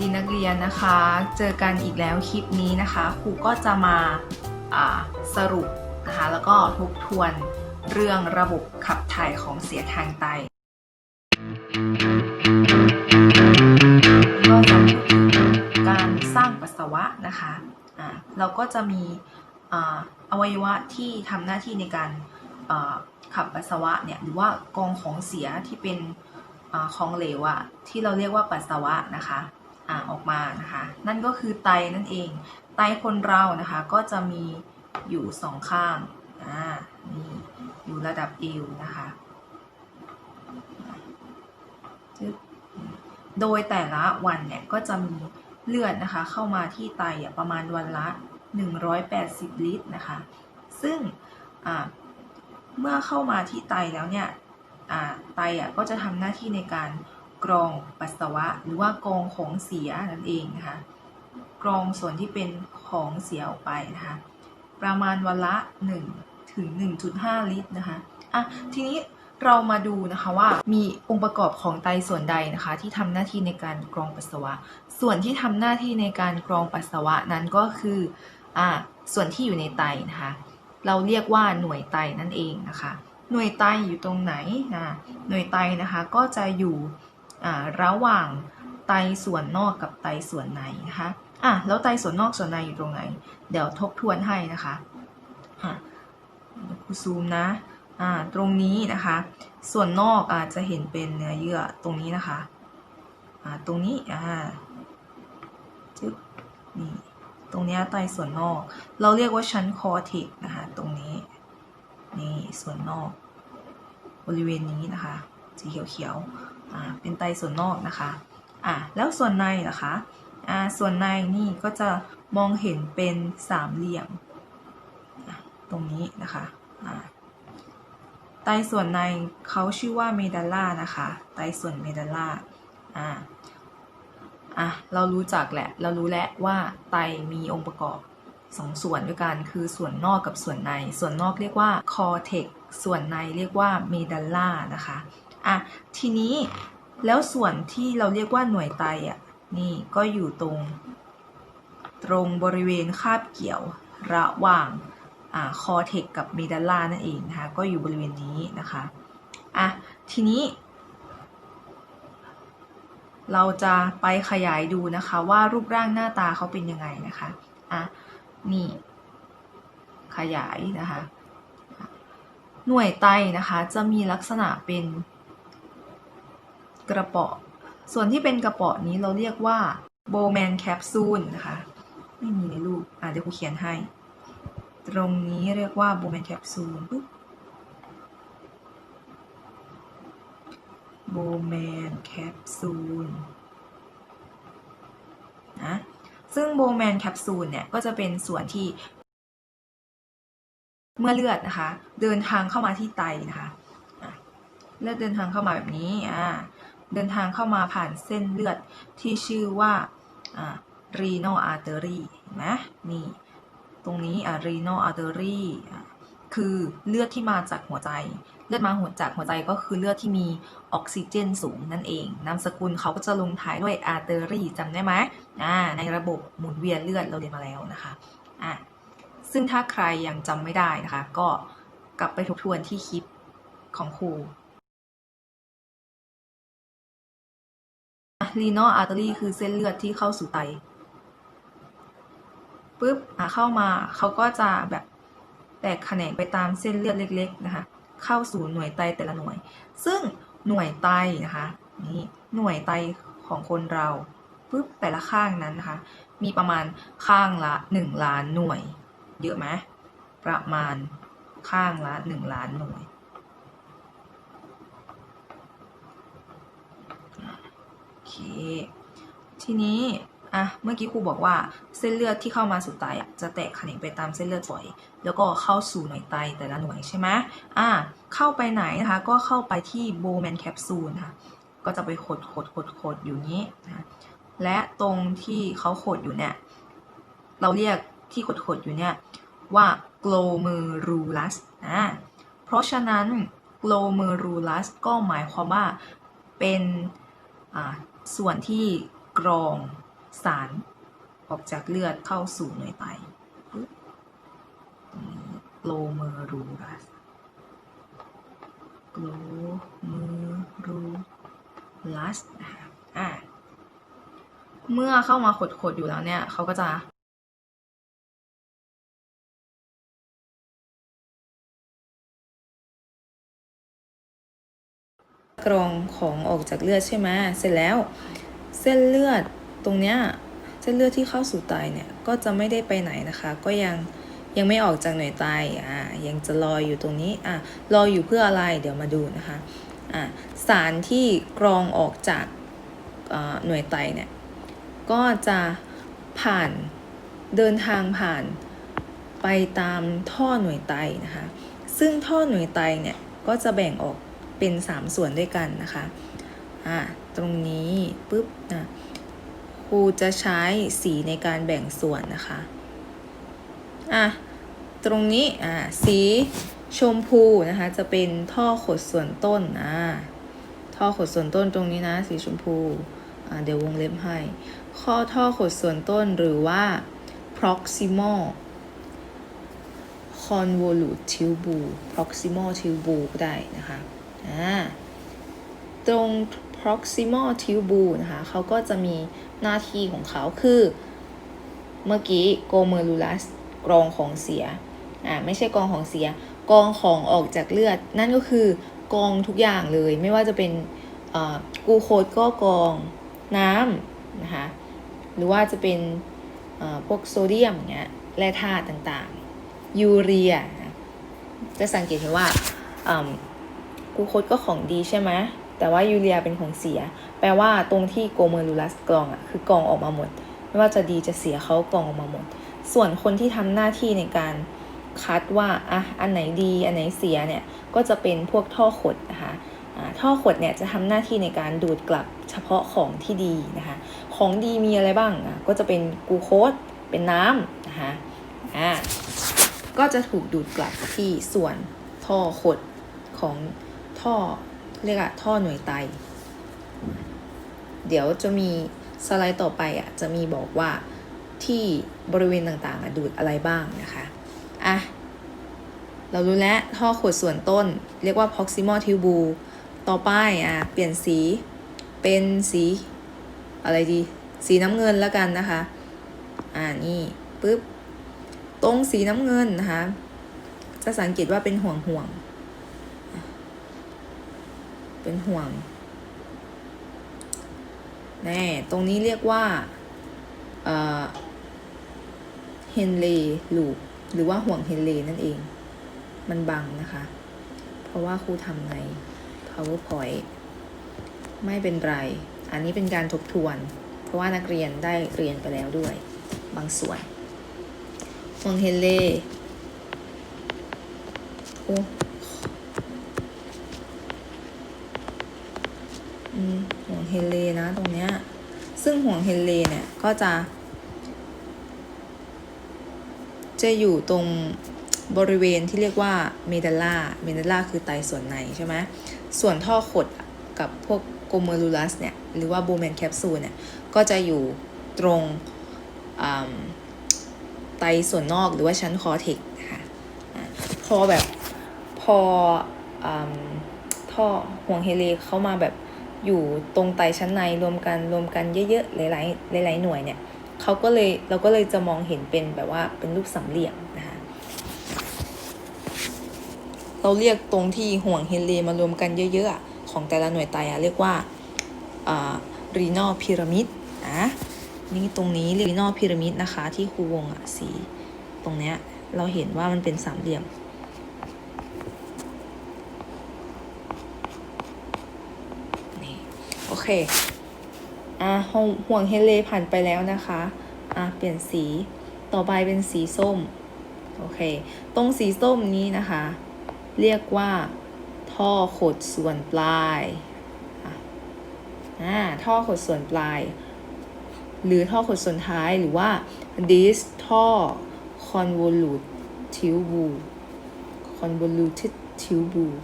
ดีนักเรียนนะคะ เจอกันอีกแล้วคลิปนี้นะคะครูก็จะมาาสรุปนะคะแล้วก็ทบทวนเรื่องระบบขับถ่ายของเสียทางไตก็จะพูดถึงการสร้างปัสสาวะนะคะอ่าเราก็จะมีอ่าอวัยวะที่ทำหน้าที่ในการขับปัสสาวะเนี่ยหรือว่ากองของเสียที่เป็นอของเหลวอะที่เราเรียกว่าปัสสาวะนะคะ อ่าออกมานะคะ นั่นก็คือไตนั่นเอง ไตคนเรานะคะ ก็จะมีอยู่สองข้างอ่านี่อยู่ระดับเอวนะคะโดยแต่ละวันเนี่ยก็จะมีเลือดนะคะเข้ามาที่ไตประมาณวันละ 180 ลิตรนะคะ ซึ่งเมื่อเข้ามาที่ไตแล้วเนี่ยไตอะก็จะทำหน้าที่ในการ กรองปัสสาวะ หรือว่ากรองของเสียนั่นเองนะคะกรองส่วนที่เป็นของเสียออกไปนะคะประมาณวันละ 1 ถึง 1.5 ลิตรนะคะอะทีนี้เรามาดูนะคะว่ามีองค์ประกอบของไตส่วนใดนะคะ ที่ทำหน้าที่ในการกรองปัสสาวะ ส่วนที่ทำหน้าที่ในการกรองปัสสาวะนั้นก็คืออ่าส่วนที่อยู่ในไตนะคะ เราเรียกว่าหน่วยไตนั่นเองนะคะ หน่วยไตอยู่ตรงไหนนะหน่วยไตนะคะก็จะอยู่ ระหว่างไตส่วนนอกกับไตส่วนในนะคะอะแล้วไตส่วนนอกส่วนในอยู่ตรงไหน เดี๋ยวทบทวนให้นะคะอะครูซูมนะอ่าตรงนี้นะคะ ส่วนนอกอาจจะเห็นเป็นเนื้อเยื่อตรงนี้นะคะอ่าตรงนี้อ่าจึ๊บนี่ตรงนี้ไตส่วนนอก เราเรียกว่าชั้นคอเทกนะคะตรงนี้นี่ส่วนนอก บริเวณนี้นะคะสีเขียวๆ เป็นไตส่วนนอกนะคะอะแล้วส่วนในล่ะคะอ่าส่วนในนี่ก็จะมองเห็นเป็นสามเหลี่ยมตรงนี้นะคะอ่าไตส่วนในเขาชื่อว่าเมดัลล่านะคะ ไตส่วนเมดัลล่าอ่าอะเรารู้จักแหละ เรารู้แล้วว่าไตมีองค์ประกอบสองส่วนด้วยกัน คือส่วนนอกกับส่วนใน ส่วนนอกเรียกว่าคอเทกส่วนในเรียกว่าเมดัลล่านะคะ อะทีนี้แล้วส่วนที่เราเรียกว่าหน่วยไตอะนี่ก็อยู่ตรง ตรงบริเวณคาบเกี่ยวระหว่างคอเทกกับเมดัลล่านั่นเองนะคะก็อยู่บริเวณนี้นะคะอะทีนี้ เราจะไปขยายดูนะคะว่ารูปร่างหน้าตาเขาเป็นยังไงนะคะอะนี่ ขยายนะคะ หน่วยไตนะคะจะมีลักษณะเป็น กระเปาะ ส่วนที่เป็นกระเปาะนี้เราเรียกว่าโบแมนแคปซูลนะคะ ไม่มีในรูปอะเดี๋ยวครูเขียนให้ ตรงนี้เรียกว่าโบแมนแคปซูลปุ๊บโบแมนแคปซูลนะซึ่งโบแมนแคปซูลเนี่ย ก็จะเป็นส่วนที่ เมื่อเลือดนะคะ เดินทางเข้ามาที่ไตนะคะอะเลือดเดินทางเข้ามาแบบนี้อ่า เดินทางเข้ามาผ่านเส้นเลือดที่ชื่อว่าอ่า renal artery เห็นไหมนี่ตรงนี้ renal artery อ่คือเลือดที่มาจากหัวใจ เลือดมาหัวจากหัวใจก็คือเลือดที่มีออกซิเจนสูงนั่นเอง นามสกุลเขาก็จะลงท้ายด้วย artery จำได้ไหมอ่าในระบบหมุนเวียนเลือดเราเรียนมาแล้วนะคะอะซึ่งถ้าใครยังจำไม่ได้นะคะ ก็กลับไปทบทวนที่คลิปของครู renal artery คือเส้นเลือดที่เข้าสู่ไตปุ๊บอะเข้ามาเขาก็จะแบบแตกแขนงไปตามเส้นเลือดเล็ก ๆ นะคะ เข้าสู่หน่วยไตแต่ละหน่วย ซึ่งหน่วยไตนะคะนี่หน่วยไตของคนเราปุ๊บแต่ละข้างนั้นนะคะ มีประมาณข้างละ 1 ล้านหน่วย เยอะไหมประมาณข้างละ 1 ล้านหน่วย โอ เค ทีนี้อะเมื่อกี้ครูบอกว่าเส้นเลือดที่เข้ามาสู่ไตอะจะแตกแขนงไปตามเส้นเลือดฝอย แล้วก็เข้าสู่หน่วยไตแต่ละหน่วยใช่ไหมอะเข้าไปไหนนะคะ ก็เข้าไปที่โบแมนแคปซูลนะคะก็จะไปขดขดขดขดอยู่นี้นะและตรงที่เขาขดอยู่เนี่ย เราเรียกที่ขดขดอยู่เนี่ยว่า glomerulus นะเพราะฉะนั้น glomerulus ก็หมายความว่าเป็นอ่า ส่วนที่กรองสารออกจากเลือดเข้าสู่หน่วยไตโลเมอรูรัสโลเมอรูรัสนะคะอะเมื่อเข้ามาขดๆอยู่แล้วเนี่ยเขาก็จะ กรองของออกจากเลือดใช่ไหมเสร็จแล้ว เส้นเลือดตรงเนี้ยเส้นเลือดที่เข้าสู่ไตเนี่ยก็จะไม่ได้ไปไหนนะคะ ก็ยังยังไม่ออกจากหน่วยไตอ่ายังจะลอยอยู่ตรงนี้อะลอยอยู่เพื่ออะไรเดี๋ยวมาดูนะคะอะสารที่กรองออกจากหน่วยไตเนี่ยก็จะผ่านเดินทางผ่านไปตามท่อหน่วยไตนะคะ ซึ่งท่อหน่วยไตเนี่ยก็จะแบ่งออก เป็น 3 ส่วนด้วยกันนะคะอ่าตรงนี้ปุ๊บนะครูจะใช้สีในการแบ่งส่วนนะคะอะตรงนี้อ่าสีชมพูนะคะจะเป็นท่อขดส่วนต้นอ่าท่อขดส่วนต้นตรงนี้นะ สีชมพูอ่าเดี๋ยววงเล็บให้ ข้อท่อขดส่วนต้นหรือว่า proximal convolute tubule proximal tubule ก็ได้นะคะ อ่าตรง proximal tubule นะคะเขาก็จะมีหน้าที่ของเขาคือ เมื่อกี้ glomerulus กรองของเสีย อ่า ไม่ใช่กรองของเสีย กรองของออกจากเลือด นั่นก็คือกรองทุกอย่างเลย ไม่ว่าจะเป็นกูโคสก็กรองน้ำนะคะ หรือว่าจะเป็นพวกโซเดียมเงี้ย แร่ธาตุต่างๆ ยูเรีย จะสังเกตเห็นว่า กูโคสก็ของดีใช่ไหมแต่ว่ายูเรียเป็นของเสีย แปลว่าตรงที่โกเมอรูลัสกรองอะคือกรองออกมาหมด ไม่ว่าจะดีจะเสียเขากรองออกมาหมด ส่วนคนที่ทำหน้าที่ในการคัดว่าอะอันไหนดีอันไหนเสียเนี่ยก็จะเป็นพวกท่อขดนะคะท่อขดเนี่ยจะทำหน้าที่ในการดูดกลับเฉพาะของที่ดีนะคะของดีมีอะไรบ้างอะก็จะเป็นกูโคสเป็นน้ำนะคะอ่าก็จะถูกดูดกลับที่ส่วนท่อขดของ ท่อเรียกอะท่อหน่วยไต เดี๋ยวจะมีสไลด์ต่อไปอะจะมีบอกว่าที่บริเวณต่างๆอะดูดอะไรบ้างนะคะอะเรารู้แล้วท่อขดส่วนต้น เรียกว่า proximal tubule ต่อไปอะเปลี่ยนสีเป็นสี อะไรดี สีน้ำเงินแล้วกันนะคะ อ่านี่ปุ๊บ ตรงสีน้ำเงินนะคะ จะสังเกตว่าเป็นห่วงห่วง เป็นห่วง แน่ ตรงนี้เรียกว่าเฮนเลลูปหรือว่าห่วงเฮนเลนั่นเอง มันบังนะคะ เพราะว่าครูทำใน powerpoint ไม่เป็นไร อันนี้เป็นการทบทวน เพราะว่านักเรียนได้เรียนไปแล้วด้วย บางส่วนห่วงเฮนเลโอ้ ห่วงเฮเลนะตรงเนี้ย ซึ่งห่วงเฮเลเนี่ยก็จะ จะอยู่ตรงบริเวณที่เรียกว่าเมดัลล่า เมดัลล่าคือไตส่วนในใช่ไหมส่วนท่อขดกับพวกโกเมอรูลัสเนี่ย หรือว่าโบแมนแคปซูลเนี่ย ก็จะอยู่ตรงไตส่วนนอกหรือว่าชั้นคอเทกนะคะพอแบบพอท่อห่วงเฮเลเข้ามาแบบ อยู่ตรงไตชั้นในรวมกันรวมกันเยอะๆหลายๆหลายๆหน่วยเนี่ยเขาก็เลยเราก็เลยจะมองเห็นเป็นแบบว่าเป็นรูปสามเหลี่ยมนะคะเราเรียกตรงที่ห่วงเฮเลมารวมกันเยอะๆของแต่ละหน่วยไตอะเรียกว่าอรีนอลพีระมิดอะนี่ตรงนี้รีนอลพีระมิดนะคะที่ครูวงอะสีตรงเนี้ยเราเห็นว่ามันเป็นสามเหลี่ยมโอ เค อะห่วงเฮเลผ่านไปแล้วนะคะ อะเปลี่ยนสี ต่อไปเป็นสีส้ม โอเค ตรงสีส้มนี้นะคะ เรียกว่า ท่อขดส่วนปลาย อ่า ท่อขดส่วนปลาย หรือท่อขดส่วนท้ายหรือว่า distal convolute tubule convoluted tubule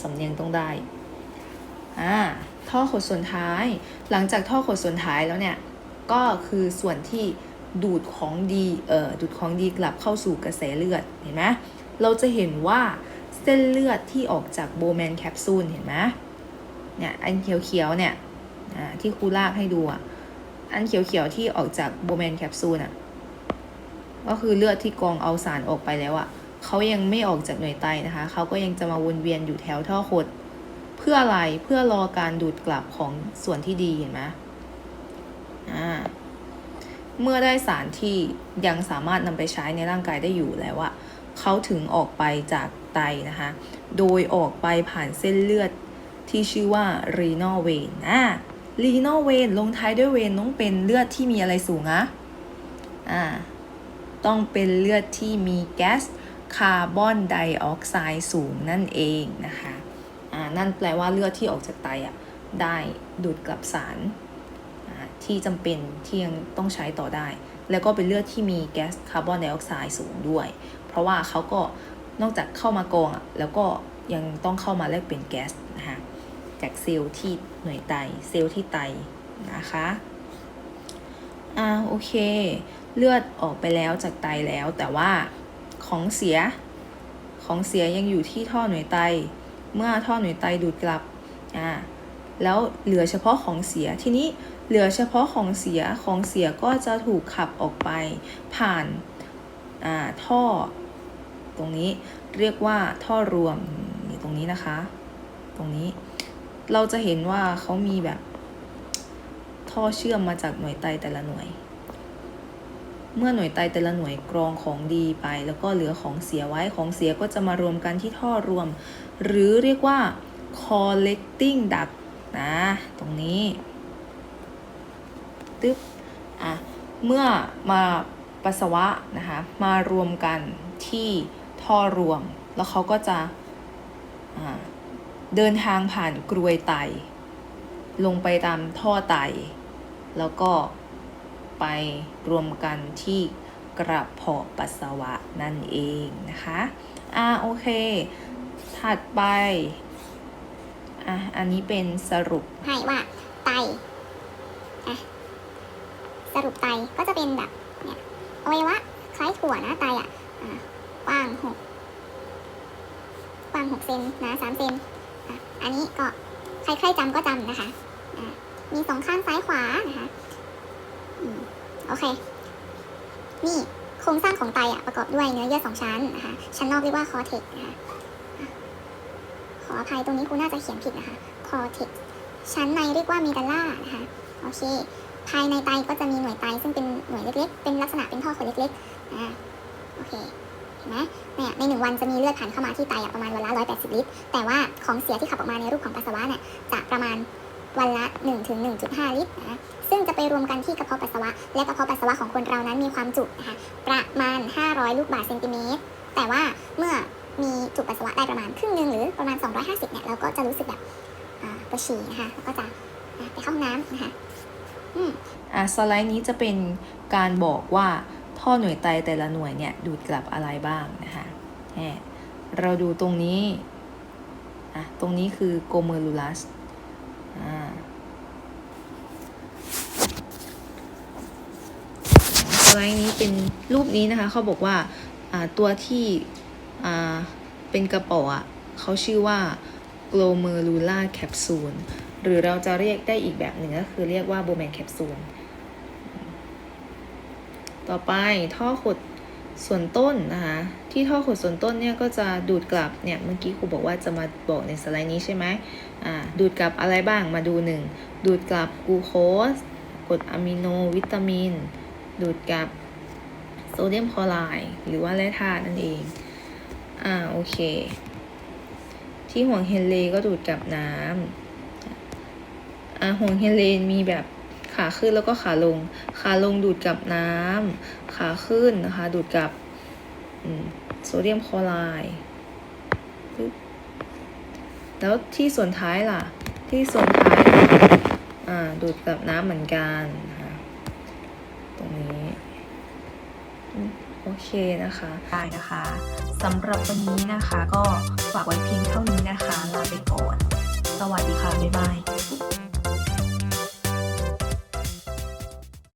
สำเนียงต้องได้ อ่า ท่อขดส่วนท้าย หลังจากท่อขดส่วนท้ายแล้วเนี่ย ก็คือส่วนที่ดูดของดี เอ่อ ดูดของดีกลับเข้าสู่กระแสเลือด เห็นไหมเราจะเห็นว่าเส้นเลือดที่ออกจากโบแมนแคปซูล เห็นไหมเนี่ย อันเขียวๆ เนี่ยที่ครูลากให้ดูอะ อันเขียวๆ ที่ออกจากโบแมนแคปซูลอะ ก็คือเลือดที่กองเอาสารออกไปแล้วอะ เขายังไม่ออกจากหน่วยไตนะคะ เขาก็ยังจะมาวนเวียนอยู่แถวท่อขด พื่ออะไรเพื่อรอการดูดกลับของส่วนที่ดีเห็นไหมอ่าเมื่อได้สารที่ยังสามารถนำไปใช้ในร่างกายได้อยู่แล้วอะเขาถึงออกไปจากไตนะคะ โดยออกไปผ่านเส้นเลือดที่ชื่อว่า renal vein อ่า renal vein ลงท้ายด้วยเวนต้องเป็นเลือดที่มีอะไรสูงอะอ่า ต้องเป็นเลือดที่มีแก๊สคาร์บอนไดออกไซด์สูงนั่นเองนะคะ นั่นแปลว่าเลือดที่ออกจากไตอะได้ดูดกลับสารที่จำเป็นที่ยังต้องใช้ต่อได้ แล้วก็เป็นเลือดที่มีแก๊สคาร์บอนไดออกไซด์สูงด้วย เพราะว่าเขาก็นอกจากเข้ามากรองอะแล้วก็ยังต้องเข้ามาแลกเปลี่ยนแก๊สนะคะจากเซลล์ที่หน่วยไตเซลล์ที่ไตนะคะอ่าโอเค เลือดออกไปแล้วจากไตแล้วแต่ว่าของเสียของเสียยังอยู่ที่ท่อหน่วยไต เมื่อท่อหน่วยไตดูดกลับอ่าแล้วเหลือเฉพาะของเสียทีนี้เหลือเฉพาะของเสียของเสียก็จะถูกขับออกไป ผ่านอ่าท่อ ตรงนี้เรียกว่าท่อรวมนี่ตรงนี้นะคะ ตรงนี้เราจะเห็นว่าเขามีแบบท่อเชื่อมมาจากหน่วยไตแต่ละหน่วย เมื่อหน่วยไตแต่ละหน่วยกรองของดีไป แล้วก็เหลือของเสียไว้ของเสียก็จะมารวมกันที่ท่อรวม หรือเรียกว่า collecting duct นะ ตรงนี้ตึ๊บอะเมื่อมาปัสสาวะนะคะมารวมกันที่ท่อรวม แล้วเขาก็จะเดินทางผ่านกรวยไต ลงไปตามท่อไต แล้วก็ ไปรวมกันที่กระเพาะปัสสาวะนั่นเองนะคะ อ่าโอเค ถัดไป อะอันนี้เป็นสรุปให้ว่าไตอะสรุปไตก็จะเป็นแบบเนี่ยอวัยวะคล้ายถั่วนะไตอะอะกว้างหกกว้างหกเซนนาสามเซนอะอันนี้ก็ใครใครจำก็จำนะคะะมีสองข้างซ้ายขวานะคะ โอเค นี่โครงสร้างของไตอะประกอบด้วยเนื้อเยื่อสองชั้นนะคะชั้นนอกเรียกว่าคอเทกนะคะขออภัยตรงนี้ครูน่าจะเขียนผิดนะคะคอเทกชั้นในเรียกว่ามีดัลล่านะคะโอเค ภายในไตก็จะมีหน่วยไตซึ่งเป็นหน่วยเล็กๆ เป็นลักษณะเป็นท่อขนเล็กๆอ่าโอเคเห็นไหมเนี่ยในหนึ่งวันจะมีเลือดผ่านเข้ามาที่ไตอะประมาณวันละ180 ลิตร แต่ว่าของเสียที่ขับออกมาในรูปของปัสสาวะเนี่ยจะประมาณ วันละ1ถึง1.5 ลิตรนะซึ่งจะไปรวมกันที่กระเพาะปัสสาวะ และกระเพาะปัสสาวะของคนเรานั้นมีความจุนะคะประมาณ 500 ลูกบาศก์เซนติเมตร แต่ว่าเมื่อมีจุปัสสาวะได้ประมาณครึ่งหนึ่งหรือประมาณ 250 เนี่ยเราก็จะรู้สึกแบบปวดฉี่นะคะแล้วก็จะไปเข้าน้ำนะคะอะสไลด์นี้จะเป็นการบอกว่าท่อหน่วยไตแต่ละหน่วยเนี่ยดูดกลับอะไรบ้างนะคะแหมเราดูตรงนี้อะตรงนี้คือโกเมอรูลัส สไลด์นี้เป็นรูปนี้นะคะเขาบอกว่าตัวที่เป็นกระป๋อเขาชื่อว่า glomerular capsule หรือเราจะเรียกได้อีกแบบหนึ่งก็คือเรียกว่าโบแมนแคปซูลต่อไปท่อขด ส่วนต้นนะคะที่ท่อขดส่วนต้นเนี่ยก็จะดูดกลับเนี่ยเมื่อกี้ครูบอกว่าจะมาบอกในสไลด์นี้ใช่ไหมอ่าดูดกลับอะไรบ้างมาดูหนึ่งดูดกลับกลูโคสกรดอะมิโนวิตามิน ดูดกลับโซเดียมคลอไรด์หรือว่าแร่ธาตุนั่นเองอ่าโอเค ที่ห่วงเฮนเลก็ดูดกลับน้ำอ่าห่วงเฮเลมีแบบ ขาขึ้นแล้วก็ขาลง ขาลงดูดกับน้ำขาขึ้นนะคะ ดูดกับโซเดียมคลอไรด์แล้วที่ส่วนท้ายล่ะ ที่ส่วนท้ายอ่าดูดกับน้ำเหมือนกันนะคะตรงนี้ โอเคนะคะได้นะคะสำหรับวันนี้นะคะก็ฝากไว้เพียงเท่านี้นะคะลาไปก่อน สวัสดีค่ะ บ๊ายบาย